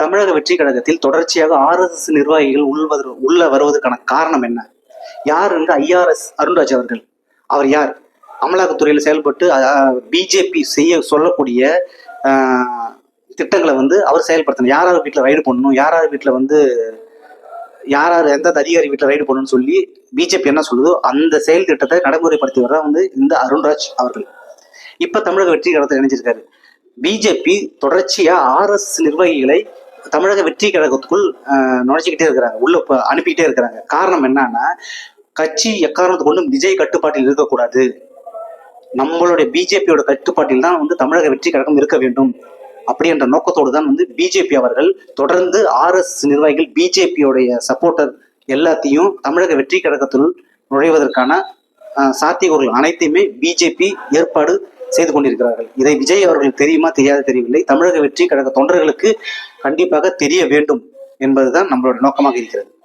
தமிழக வெற்றி கழகத்தில் தொடர்ச்சியாக ஆர்எஸ்எஸ் நிர்வாகிகள் உள்வது உள்ள வருவதற்கான காரணம் என்ன? யார் என்று ஐஆர்எஸ் அருண்ராஜ் அவர்கள். அவர் யார்? அமலாக்கத்துறையில் செயல்பட்டு பிஜேபி செய்ய சொல்லக்கூடிய திட்டங்களை வந்து அவர் செயல்படுத்தணும். யார் யார் வீட்டில் ரைடு பண்ணணும் யார் யார் வீட்டில் வந்து யார் யார் எந்த அதிகாரி வீட்டில் ரைடு பண்ணணும்னு சொல்லி பிஜேபி என்ன சொல்லுதோ அந்த செயல் திட்டத்தை நடைமுறைப்படுத்தி வர்றா வந்து இந்த அருண்ராஜ் அவர்கள். இப்போ தமிழக வெற்றி கழகத்தில் இணைஞ்சிருக்காரு. பிஜேபி தொடர்ச்சியாக ஆர்எஸ் நிர்வாகிகளை தமிழக வெற்றி கழகத்துக்குள் நுழைச்சிக்கிட்டே இருக்கிறாங்க. உள்ள அனுப்பிக்கிட்டே இருக்கிறாங்க. காரணம் என்னன்னா கட்சி எக்காரணத்து கொண்டும் விஜய் கட்டுப்பாட்டில் இருக்கக்கூடாது. நம்மளுடைய பிஜேபியோட கட்டுப்பாட்டில் தான் வந்து தமிழக வெற்றி கழகம் இருக்க வேண்டும். அப்படி என்ற நோக்கத்தோடு தான் வந்து பிஜேபி அவர்கள் தொடர்ந்து ஆர்எஸ் நிர்வாகிகள் பிஜேபியோடைய சப்போர்ட்டர் எல்லாத்தையும் தமிழக வெற்றி கழகத்துள் நுழைவதற்கான சாத்தியக்கூறுகள் அனைத்தையுமே பிஜேபி ஏற்பாடு செய்து கொண்டிருக்கிறார்கள். இதை விஜய் அவர்களுக்கு தெரியுமா? தெரியாது தெரியவில்லை. தமிழக வெற்றி கழக தொண்டர்களுக்கு கண்டிப்பாக தெரிய வேண்டும் என்பதுதான் நம்மளோட நோக்கமாக இருக்கிறது.